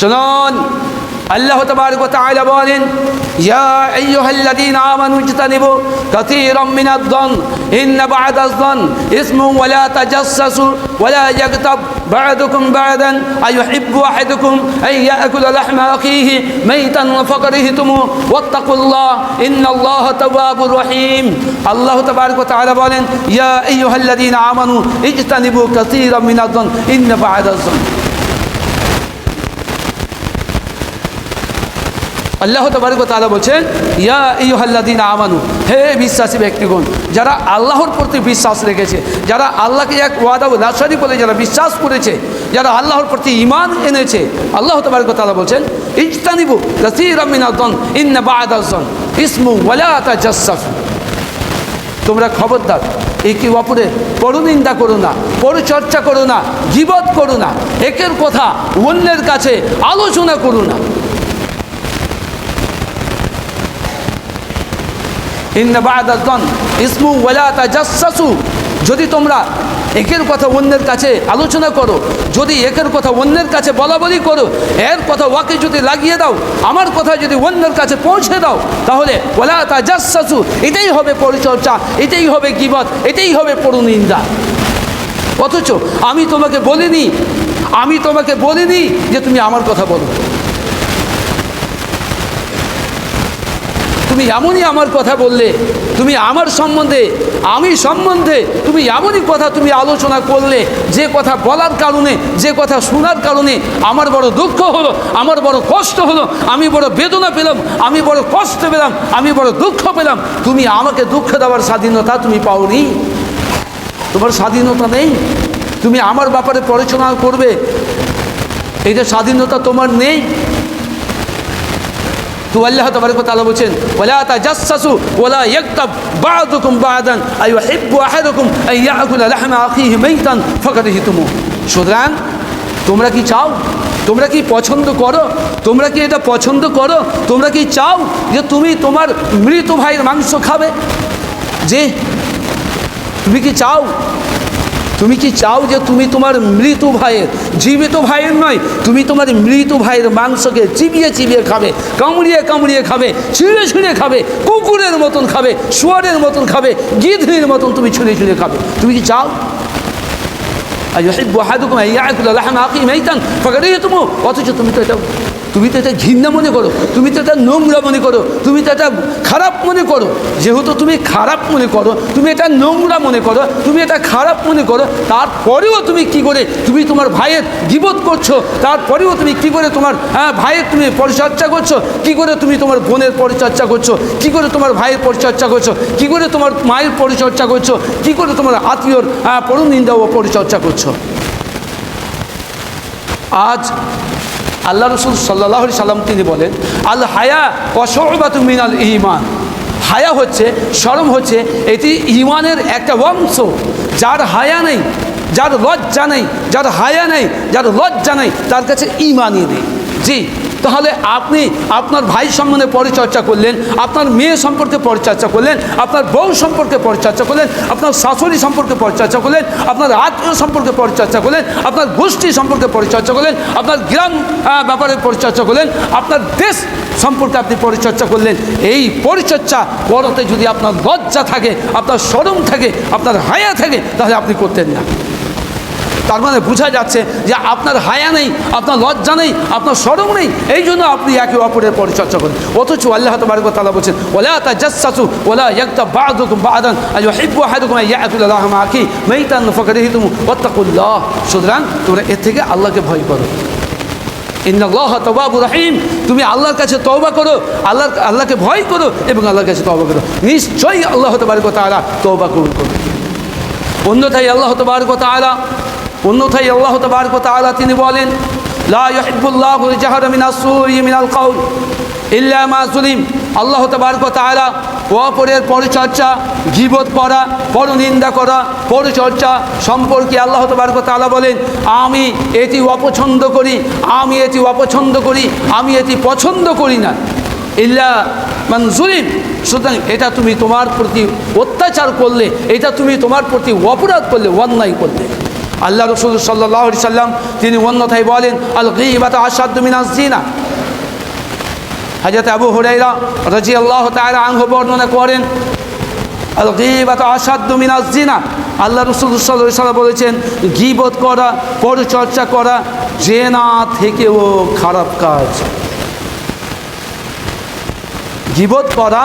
শুনুন, আল্লাহ তবারক তাআলা বলেন, ইয়া আইয়ুহাল্লাযীনা আমানু ইজতানিবু কাসীরাম মিনাদ-দন ইন্না বা'দাজ-দন ইসমুন ওয়া লা তাজাসসাসু ওয়া লা ইয়াগতাব বা'দুকুম বা'দান আইয়ুহিব্বু আহাদুকুম আন ইয়াকুলা লাহমা আখিহি মাইতান ফাকারিহতুমু ওয়াত্তাকুল্লাহ, ইন্নাল্লাহা তাওয়াবুর রহিম। আল্লাহ তবারক তাআলা বলেন, ইয়া আইয়ুহাল্লাযীনা আমানু ইজতানিবু কাসীরাম মিনাদ-দন ইন্না বা'দাজ-দন আল্লাহ তবারক তালা বলছেন, ইয়া ইহল্লাদিন আমানু হে বিশ্বাসী ব্যক্তিগণ, যারা আল্লাহর প্রতি বিশ্বাস রেখেছে, যারা আল্লাহকে এক ওয়াদা নাসারি বলে যারা বিশ্বাস করেছে, যারা আল্লাহর প্রতি ইমান এনেছে, আল্লাহ তবারক তালা বলছেন, ইজতানিবু কাসীর মিনাদন ইন্না ইসমু ওয়ালা তাজাসসাসু তোমরা খবরদার, একে অপরের পরনিন্দা করো না, পরিচর্চা করো না জীবত করো না, একের কথা অন্যের কাছে আলোচনা করো না ইন্না বাদাজন যদি তোমরা একের কথা অন্যের কাছে আলোচনা করো, যদি একের কথা অন্যের কাছে বলা বলি করো, এর কথা ওয়াকে যদি লাগিয়ে দাও, আমার কথা যদি অন্যের কাছে পৌঁছে দাও, তাহলে ওলা তাজাসসাসু, এটাই হবে পরিচর্যা, এটাই হবে কিবত এটাই হবে পরনিন্দা অথচ আমি তোমাকে বলিনি, আমি তোমাকে বলিনি যে তুমি আমার কথা বলো। তুমি এমনই আমার কথা বললে, তুমি আমার সম্বন্ধে, আমি সম্বন্ধে তুমি এমনই কথা তুমি আলোচনা করলে, যে কথা বলার কারণে, যে কথা শোনার কারণে আমার বড় দুঃখ হলো, আমার বড় কষ্ট হলো, আমি বড় বেদনা পেলাম, আমি বড় কষ্ট পেলাম, আমি বড় দুঃখ পেলাম। তুমি আমাকে দুঃখ দেওয়ার স্বাধীনতা তুমি পাওনি। তোমার স্বাধীনতা নেই। তুমি আমার ব্যাপারে পড়াশোনা করবে। এইটা স্বাধীনতা তোমার নেই। তো আল্লাহ তবারক তাআলা বলছেন, ওয়ালা তাজাসসু ওয়ালা ইয়াকতাব বা'দুকুম বা'দান, আইয়ুহিব্বু আহাদুকুম আন ইয়াকুলা লাহমা আখিহি মাইতান ফাকারিহতুমু সুতরাং তোমরা কি চাও? তোমরা কি পছন্দ করো? তোমরা কি এটা পছন্দ করো? তোমরা কি চাও যে তুমি তোমার মৃত ভাইয়ের মাংস খাবে? যে, তুমি কি চাও তুমি কি চাও যে তুমি তোমার মৃত ভাইয়ের, জীবিত ভাইয়ের নয়, তুমি তোমার মৃত ভাইয়ের মাংসকে চিবিয়ে চিবিয়ে খাবে, কামড়িয়ে কামড়িয়ে খাবে, ছিঁড়ে ছিঁড়ে খাবে, কুকুরের মতন খাবে, শুয়ারের মতন খাবে গিধড়ির মতন তুমি ছুঁড়ে ছুঁড়ে খাবে। তুমি কি চাও? অথচ তুমি তো এটা তুমি তো এটা ঘৃণা মনে করো, তুমি তো এটা নোংরা মনে করো, তুমি তো এটা খারাপ মনে করো। যেহেতু তুমি খারাপ মনে করো, তুমি এটা নোংরা মনে করো, তুমি এটা খারাপ মনে করো, তারপরেও তুমি কি করে তুমি তোমার ভাইয়ের গিবত করছ, তারপরেও তুমি কি করে তোমার হ্যাঁ ভাইয়ের তুমি পরিচর্যা করছ, কি করে তুমি তোমার বোনের পরিচর্যা করছ, কি করে তোমার ভাইয়ের পরিচর্যা করছ, কি করে তোমার মায়ের পরিচর্যা করছ, কি করে তোমার আত্মীয়র হ্যাঁ পরনিন্দা ও পরিচর্যা করছ। আজ আল্লাহ রসুল সাল্লাহ সাল্লাম তিনি বলেন, আল হায়া অসবাত মিনাল ইমান হায়া হচ্ছে, সরম হচ্ছে, এটি ইমানের একটা বংশ যার হায়া নেই, যার লজ্জা নেই, যার হায়া নেই, যার লজ্জা নেই, তার কাছে ইমানই নেই। জি তাহলে আপনি আপনার ভাই সম্বন্ধে পরিচর্যা করলেন, আপনার মেয়ে সম্পর্কে পরিচর্যা করলেন, আপনার বউ সম্পর্কে পরিচর্যা করলেন, আপনার শাশুড়ি সম্পর্কে পরিচর্যা করলেন, আপনার আত্মীয় সম্পর্কে পরিচর্যা করলেন, আপনার গোষ্ঠী সম্পর্কে পরিচর্যা করলেন, আপনার গ্রাম ব্যাপারে পরিচর্যা করলেন, আপনার দেশ সম্পর্কে আপনি পরিচর্যা করলেন। এই পরিচর্যা করতে যদি আপনার লজ্জা থাকে, আপনার সরম থাকে, আপনার হায়া থাকে, তাহলে আপনি করতেন না। তার মানে বোঝা যাচ্ছে যে আপনার হায়া নেই, আপনার লজ্জা নেই, আপনার সরম নেই, এই জন্য আপনি একে অপরের পরিচর্যা করেন। অথচ আল্লাহ তবারক তালা বলছেন ওলা তা জাসু ওলা একটা বাদুকুম বাদান আজ হিব্বু হাদুকুম ইয়াকুল্লাহ আখি মেইতান ফকরিহি তুমু ওত্তাকুল্লাহ সুতরাং তোমরা এর থেকে আল্লাহকে ভয় করো। ইন্দাল্লাহ তবাবুর রহিম। তুমি আল্লাহর কাছে তওবা করো আল্লাহ আল্লাহকে ভয় করো এবং আল্লাহর কাছে তওবা করো। নিশ্চয়ই আল্লাহ তবারক তালা তওবা কবুল করবে। অন্যথায় আল্লাহ তবারক তালা অন্যথায় আল্লাহ তবারক তালা তিনি বলেন আল্লাহ তবারক তালা অপরের পরিচর্যা জীবত করা পরনিন্দা করা, পরিচর্যা সম্পর্কে আল্লাহ তবারক তালা বলেন, আমি এটি অপছন্দ করি, আমি এটি অপছন্দ করি, আমি এটি পছন্দ করি না। ইল্লা মনজুরিন সুতরাং এটা তুমি তোমার প্রতি অত্যাচার করলে, এটা তুমি তোমার প্রতি অপরাধ করলে, অন্যায় করলে। আল্লাহ রসুল সাল্লাহ সাল্লাম, তিনি অন্যথায় বলেন আল গিবাত আসাদ্দ মিনাজ জিনা হাজরত আবু হুরাইরা রাজি আল্লাহ তাআলা আনহু বর্ণনা করেন আল গিবাত আসাদ্দ মিনাজ জিনা আল্লাহ রসুল সাল্লাহ বলেছেন, গিবত করা, পরিচর্চা করা, জেনা থেকেও খারাপ কাজ। গিবত করা,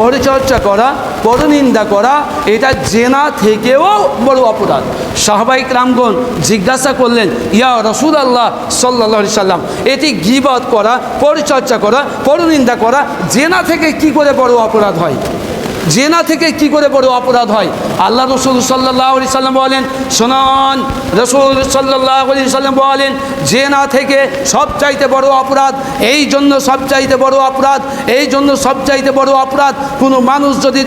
পরিচর্যা করা, পরনিন্দা করা, এটা জেনা থেকেও বড় অপরাধ। সাহবাইক রামগণ জিজ্ঞাসা করলেন, ইয়া রসুল আল্লাহ সাল্লা সাল্লাম, এটি গিবত করা, পরিচর্যা করা, পরনিন্দা করা, জেনা থেকে কি করে বড় অপরাধ হয়? জেনা থেকে কি করে বড় অপরাধ হয়? আল্লাহ রসুল সাল্লাহ আলি সাল্লাম বলেন সোনান রসুল সাল্লাহ আলি সাল্লাম বলেন, জেনা থেকে সবচাইতে বড় অপরাধ, এই জন্য সবচাইতে বড় অপরাধ, এই জন্য সবচাইতে বড় অপরাধ, কোনো মানুষ যদি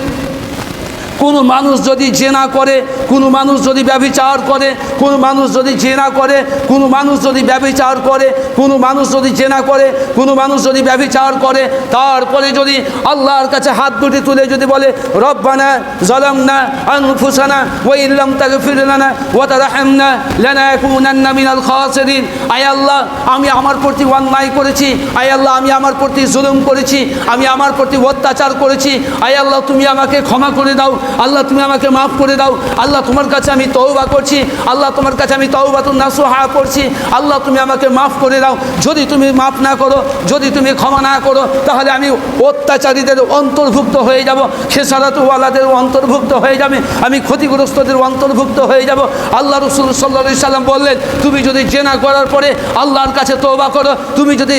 কোনো মানুষ যদি জেনা করে, কোনো মানুষ যদি ব্যবিচার করে, কোনো মানুষ যদি জেনা করে, কোনো মানুষ যদি ব্যবিচার করে, কোনো মানুষ যদি জেনা করে, কোনো মানুষ যদি ব্যবিচার করে, তারপরে যদি আল্লাহর কাছে হাত দুটি তুলে যদি বলে, রব্বানা জলামনা আনফুসানা ওয়া ইল্লাম তাগফিরলানা ওয়া তারহামনা লানাকুনান্না মিনাল খাসিরিন। আয় আল্লাহ, আমি আমার প্রতি অন্যায় করেছি, আয় আল্লাহ, আমি আমার প্রতি জুলুম করেছি, আমি আমার প্রতি অত্যাচার করেছি। আয় আল্লাহ, তুমি আমাকে ক্ষমা করে দাও আল্লাহ তুমি আমাকে মাফ করে দাও। আল্লাহ তোমার কাছে আমি তওবা করছি। আল্লাহ তোমার কাছে আমি তওবাতুন নাসুহা করছি আল্লাহ তুমি আমাকে মাফ করে দাও। যদি তুমি মাফ না করো, যদি তুমি ক্ষমা না করো, তাহলে আমি অত্যাচারীদের অন্তর্ভুক্ত হয়ে যাব। খেসারাতওয়ালাদের অন্তর্ভুক্ত হয়ে যাবে। আমি ক্ষতিগ্রস্তদের অন্তর্ভুক্ত হয়ে যাব। আল্লাহ রসুল সাল্লা সাল্লাম বললেন, তুমি যদি জেনা করার পরে আল্লাহর কাছে তৌবা করো, তুমি যদি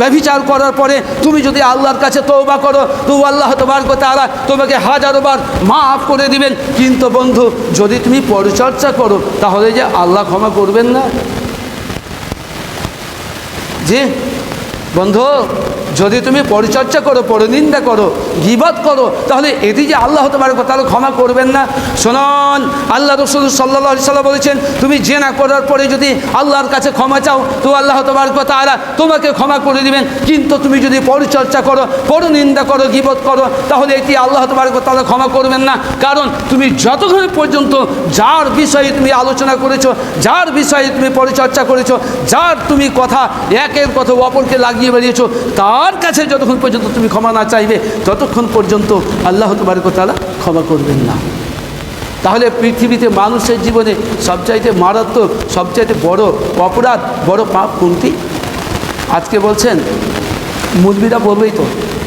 ব্যভিচার করার পরে তুমি যদি আল্লাহর কাছে তৌবা করো, তো আল্লাহ তোমার তারা তোমাকে হাজারোবার মাফ করে দিবেন। কিন্তু বন্ধু, যদি তুমি পরিচর্যা করো, তাহলে যে আল্লাহ ক্ষমা করবেন না। জি, বন্ধু। যদি তুমি পরিচর্যা করো, পরনিন্দা করো গিবাদ করো, তাহলে এটি যে আল্লাহ তোমার তাহলে ক্ষমা করবেন না। শোনন, আল্লাহ রসুল সাল্লা সাল্লাম বলেছেন, তুমি জেনা করার পরে যদি আল্লাহর কাছে ক্ষমা চাও, তো আল্লাহ তোমার তারা তোমাকে ক্ষমা করে দিবেন। কিন্তু তুমি যদি পরিচর্যা করো, পরনিন্দা করো, গিবত করো, তাহলে এটি আল্লাহ তোমার তারা ক্ষমা করবেন না। কারণ তুমি যতক্ষণ পর্যন্ত যার বিষয়ে তুমি আলোচনা করেছ, যার বিষয়ে তুমি পরিচর্যা করেছ, যার তুমি কথা একের কথা অপরকে লাগিয়ে বেরিয়েছো তার কাছে যতক্ষণ পর্যন্ত তুমি ক্ষমা না চাইবে, ততক্ষণ পর্যন্ত আল্লাহ তারা ক্ষমা করবেন না। তাহলে পৃথিবীতে মানুষের জীবনে সবচাইতে মারাত্মক, সবচাইতে বড় অপরাধ, বড় পাপ কোনটি? আজকে বলছেন মুরবিরা বলবেই তো,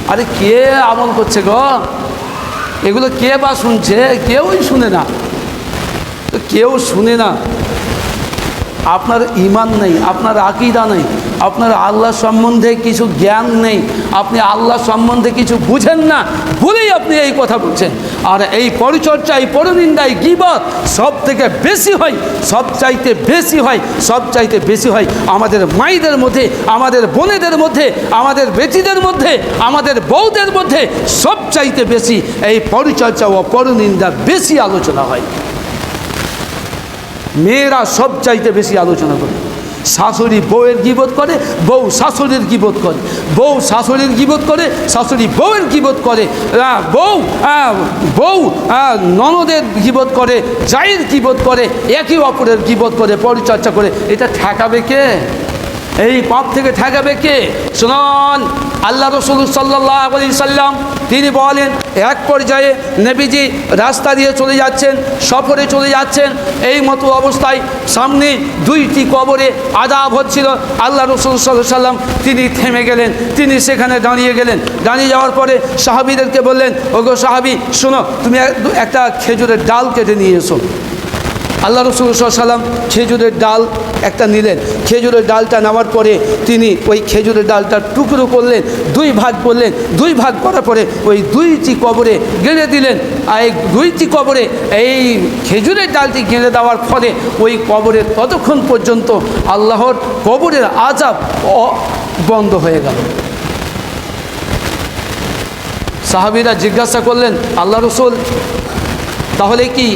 আরে কে আমল করছে গো? এগুলো কে বা শুনছে? কেউই শুনে না। তো কেউ শুনে না। আপনার ইমান নেই, আপনার আকিদা নেই, আপনার আল্লাহ সম্বন্ধে কিছু জ্ঞান নেই, আপনি আল্লাহ সম্বন্ধে কিছু বুঝেন না বলেই আপনি এই কথা বলছেন। আর এই পরিচর্যায়, পরনিন্দায় গিবত সব থেকে বেশি হয় সব চাইতে বেশি হয় সব চাইতে বেশি হয় আমাদের মাইদের মধ্যে, আমাদের বোনেদের মধ্যে, আমাদের বেটিদের মধ্যে, আমাদের বউদের মধ্যে সব চাইতে বেশি এই পরিচর্যা ও পরনিন্দা বেশি আলোচনা হয়। মেয়েরা সব চাইতে বেশি আলোচনা করে। শাশুড়ি বউয়ের গিবোধ করে, বউ শাশুড়ির গিবোধ করে। বউ শাশুড়ির গিবোধ করে, শাশুড়ি বউয়ের গিবোধ করে। বউ বউ ননদের গিবোধ করে জায়ের গিবোধ করে একই অপরের গিবোধ করে, পরিচর্যা করে। এটা ঠেকাবে কে? এই পাপ থেকে ঠেকাবে কে? শুনুন আল্লাহ রসুল সাল্লাহ আলি সাল্লাম, তিনি বলেন, এক পর্যায়ে নেবিজি রাস্তা দিয়ে চলে যাচ্ছেন, সফরে চলে যাচ্ছেন, এই মতো অবস্থায় সামনে দুইটি কবরে আজাব হচ্ছিল। আল্লাহ রসুল সাল্লাহ সাল্লাম, তিনি থেমে গেলেন, তিনি সেখানে দাঁড়িয়ে গেলেন। দাঁড়িয়ে যাওয়ার পরে সাহাবিদেরকে বললেন, ওগো সাহাবি, শোনো, তুমি এক- একটা খেজুরের ডাল কেটে নিয়ে এসো। আল্লাহ রসুল সাল্লাম খেজুরের ডাল একটা নিলেন। খেজুরের ডালটা নেওয়ার পরে তিনি ওই খেজুরের ডালটা টুকরো করলেন, দুই ভাগ করলেন, দুই ভাগ করার পরে ওই দুইটি কবরে গেড়ে দিলেন। আর এই দুইটি কবরে এই খেজুরের ডালটি গেড়ে দেওয়ার ফলে ওই কবরে ততক্ষণ পর্যন্ত আল্লাহর কবরের আজাব বন্ধ হয়ে গেল। সাহাবিরা জিজ্ঞাসা করলেন, আল্লাহ রসুল, তাহলে কি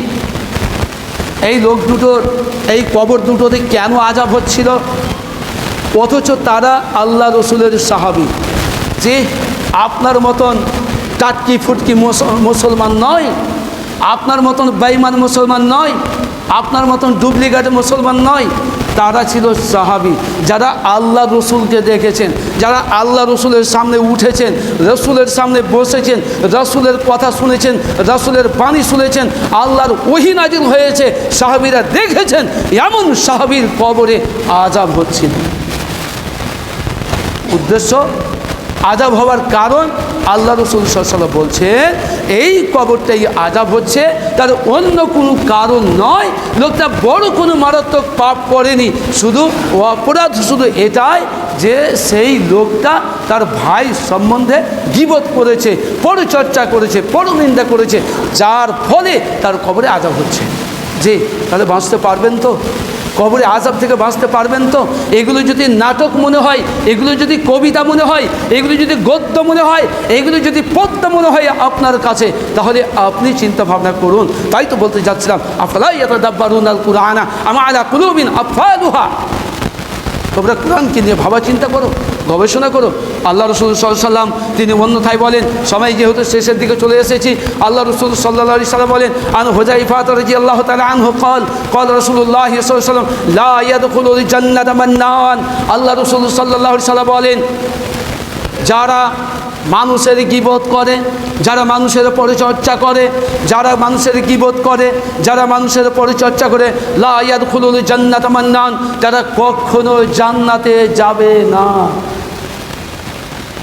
এই লোক দুটোর এই কবর দুটোতে কেন আজাব হচ্ছিল? অথচ তারা আল্লাহ রসুলের সাহাবি। যে আপনার মতন টাটকি ফুটকি মুসলমান নয়, আপনার মতন বেইমান মুসলমান নয়, আপনার মতন ডুপ্লিকেট মুসলমান নয় তারা ছিল সাহাবি, যারা আল্লাহ রসুলকে দেখেছেন, যারা আল্লাহ রসুলের সামনে উঠেছেন, রসুলের সামনে বসেছেন, রসুলের কথা শুনেছেন, রসুলের বাণী শুনেছেন, আল্লাহর ওহিনাজিল হয়েছে, সাহাবিরা দেখেছেন, এমন সাহাবির কবরে আজাব হচ্ছিল। উদ্দেশ্য আজাব হওয়ার কারণ আল্লাহ রসুল সাল্লাম বলছেন, এই কবরটাই আজাব হচ্ছে, তার অন্য কোনো কারণ নয়, লোকটা বড় কোনো মারাত্মক পাপ করেনি, শুধু অপরাধ, শুধু এটাই যে সেই লোকটা তার ভাই সম্বন্ধে গিবত করেছে পরচর্চা করেছে, পরনিন্দা করেছে, যার ফলে তার কবরে আজাব হচ্ছে। যে তাহলে বাঁচতে পারবেন তো? কবরে আজাব থেকে বাঁচতে পারবেন তো? এগুলো যদি নাটক মনে হয়, এগুলো যদি কবিতা মনে হয়, এগুলো যদি গদ্য মনে হয়, এগুলো যদি পদ্য মনে হয় আপনার কাছে, তাহলে আপনি চিন্তা ভাবনা করুন। তাই তো বলতে যাচ্ছিলাম আফলাই এত দাব্বারুন আল কুরআনা আমার কুলুবিন আফালুহা তোমরা কোরআনকে নিয়ে ভাবা চিন্তা করো। গবেষণা করো আল্লাহ রসুল সাল্লাম তিনি অন্যথায় বলেন, সময় যেহেতু শেষের দিকে চলে এসেছি, আল্লাহ রসুল সাল্লাহ সাল্লাম বলেন, আন হোজাইফা তরজি আল্লাহ তালা আনহু কল কল রসুল্লাহ সাল্লাম জান্নাত আল্লাহ রসুল সাল্লাহ সাল্লাম বলেন, যারা মানুষের গিবোধ করে, যারা মানুষের পরিচর্চা করে, যারা মানুষের গিবোধ করে, যারা মানুষের পরিচর্চা করে লায়াদ খুলুল জান্নাত মান্নান। তারা কখনো জান্নাতে যাবে না।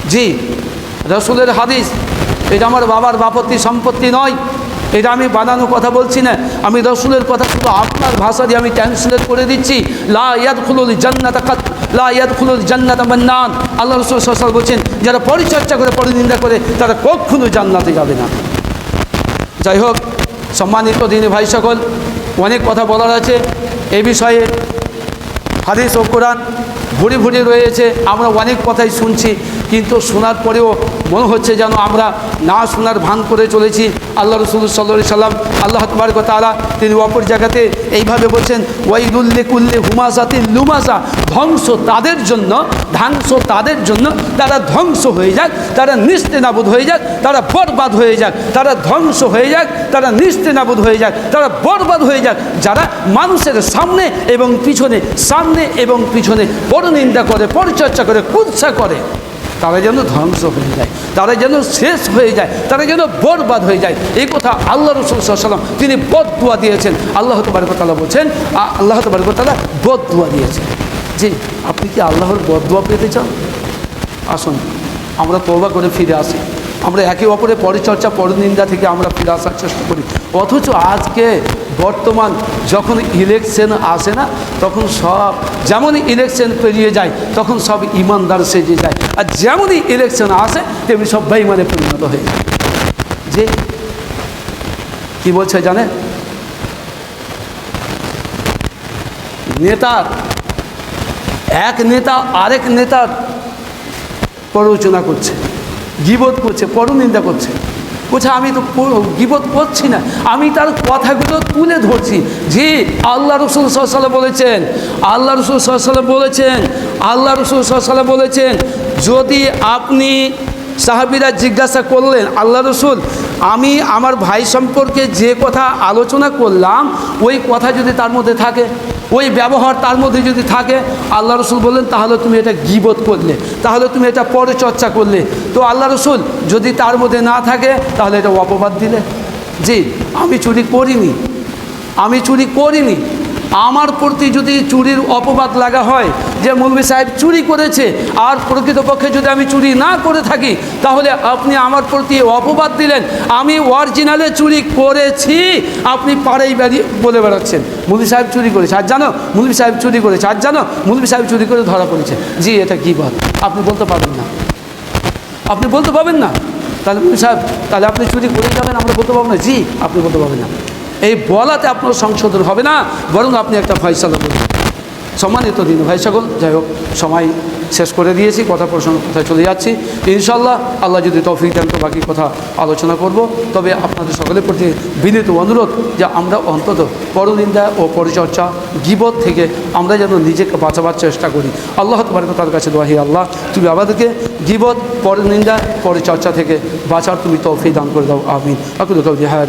জি, রসুলের হাদিস, এটা আমার বাবার বাপত্তি সম্পত্তি নয়। এটা আমি বানানো কথা বলছি না। আমি রসুলের কথা শুধু আপনার ভাষা দিয়ে আমি ট্রান্সলেট করে দিচ্ছি। লা ইয়াদ খুলুল জান্নাত কাত, লা ইয়াদ খুলুল জান্নাত মান্নান। আল্লাহ রসুল সাল বলছেন, যারা পরিচর্যা করে, পরিনিন্দা করে, তারা কখনো জান্নাতে যাবে না। যাই হোক, সম্মানিত দিনী ভাই সকল, অনেক কথা বলার আছে। এ বিষয়ে হাদিস ও কোরআন ভুড়ি ভুড়ি রয়েছে। আমরা অনেক কথাই শুনছি। কিন্তু শোনার পরেও মনে হচ্ছে যেন আমরা না শোনার ভান করে চলেছি। আল্লাহ রসুল সাল্লা সাল্লাম, আল্লাহ তবার তালা তিনি অপর জায়গাতে এইভাবে বলছেন ওয়াইদুল্লি কুল্লি হুমাসাতি লুমাসা ধ্বংস তাদের জন্য, ধ্বংস তাদের জন্য, তারা ধ্বংস হয়ে যাক, তারা নিস্তেনাবোধ হয়ে যাক, তারা বরবাদ হয়ে যাক, তারা ধ্বংস হয়ে যাক, তারা নিস্তেনাবোধ হয়ে যাক, তারা বরবাদ হয়ে যাক। যারা মানুষের সামনে এবং পিছনে, সামনে এবং পিছনে বড় নিন্দা করে, পরিচর্যা করে, কুৎসা করে তারা যেন ধ্বংস হয়ে যায়, তারা যেন শেষ হয়ে যায়, তারা যেন বরবাদ হয়ে যায়। এই কথা আল্লাহ রসুল সাল্লাম তিনি বদুয়া দিয়েছেন। আল্লাহ তবারকতালা বলছেন আল্লাহ তবারকতালা বদুয়া দিয়েছেন। জি, আপনি কি আল্লাহর বদুয়া পেতে চান? আসুন, আমরা তৌবা করে ফিরে আসি। আমরা একে অপরের পরিচর্যা পরনিন্দা থেকে আমরা ফিরে আসার চেষ্টা করি। অথচ আজকে বর্তমান যখন ইলেকশন আসে না, তখন সব যেমনই ইলেকশন পেরিয়ে যায়, তখন সব ইমানদার সেজে যায়। আর যেমনই ইলেকশন আসে, তেমনি সব বেইমানে পরিণত হয়ে যায়। যে কি বলছে জানে নেতার এক নেতা আরেক নেতার প্ররোচনা করছে গিবোধ করছে, পরনিন্দা করছে। বলছে, আমি তো গিবোধ করছি না। আমি তার কথাগুলো তুলে ধরছি। যে আল্লাহ রসুল সাল্লাম বলেছেন, আল্লাহ রসুল সাল্লাম বলেছেন, আল্লাহ রসুল সাল্লাম বলেছেন, যদি আপনি সাহাবিরা জিজ্ঞাসা করলেন, আল্লাহ রসুল, আমি আমার ভাই সম্পর্কে যে কথা আলোচনা করলাম, ওই কথা যদি তার মধ্যে থাকে? ওই ব্যবহার তার মধ্যে যদি থাকে, আল্লাহ রসুল বললেন, তাহলে তুমি এটা গিবোধ করলে, তাহলে তুমি এটা পরে চর্চা করলে। তো আল্লাহ রসুল যদি তার মধ্যে না থাকে, তাহলে এটা অপবাদ দিলে। জি, আমি চুরি করিনি। আমি চুরি করিনি। আমার প্রতি যদি চুরির অপবাদ লাগা হয়, যে মুলবি সাহেব চুরি করেছে, আর প্রকৃতপক্ষে যদি আমি চুরি না করে থাকি, তাহলে আপনি আমার প্রতি অপবাদ দিলেন। আমি অরিজিনালে চুরি করেছি। আপনি পাড়াই বেরিয়ে বলে বেড়াচ্ছেন। মুলবি সাহেব চুরি করেছে। আর জানো, মুলবি সাহেব চুরি করেছে। আর জানো, মুলবি সাহেব চুরি করে ধরা পড়েছে। জি, এটা কী বল? আপনি বলতে পারবেন না। আপনি বলতে পারবেন না? তাহলে মুলবি সাহেব, তাহলে আপনি চুরি করে যাবেন, আমরা বলতে পারব না। জি, আপনি বলতে পারবেন না। এই বলাতে আপনার সংশোধন হবে না, বরং আপনি একটা ফয়সালা বলুন সম্মানিত দিন ভাই সকল, যাই হোক, সময় শেষ করে দিয়েছি, কথা প্রসঙ্গ কোথায় চলে যাচ্ছি। ইনশাল্লাহ আল্লাহ যদি তৌফিক দেন তো বাকি কথা আলোচনা করব। তবে আপনাদের সকলের প্রতি বিনীত অনুরোধ যে আমরা অন্তত পরনিন্দা ও পরিচর্চা গিবত থেকে আমরা যেন নিজেকে বাঁচাবার চেষ্টা করি। আল্লাহ তোমার তার কাছে দোয়াহি আল্লাহ, তুমি আমাদেরকে গিবত, পরনিন্দা পরিচর্চা থেকে বাঁচার তুমি তৌফিক দান করে দাও। আমিন। আকুল হ্যাঁ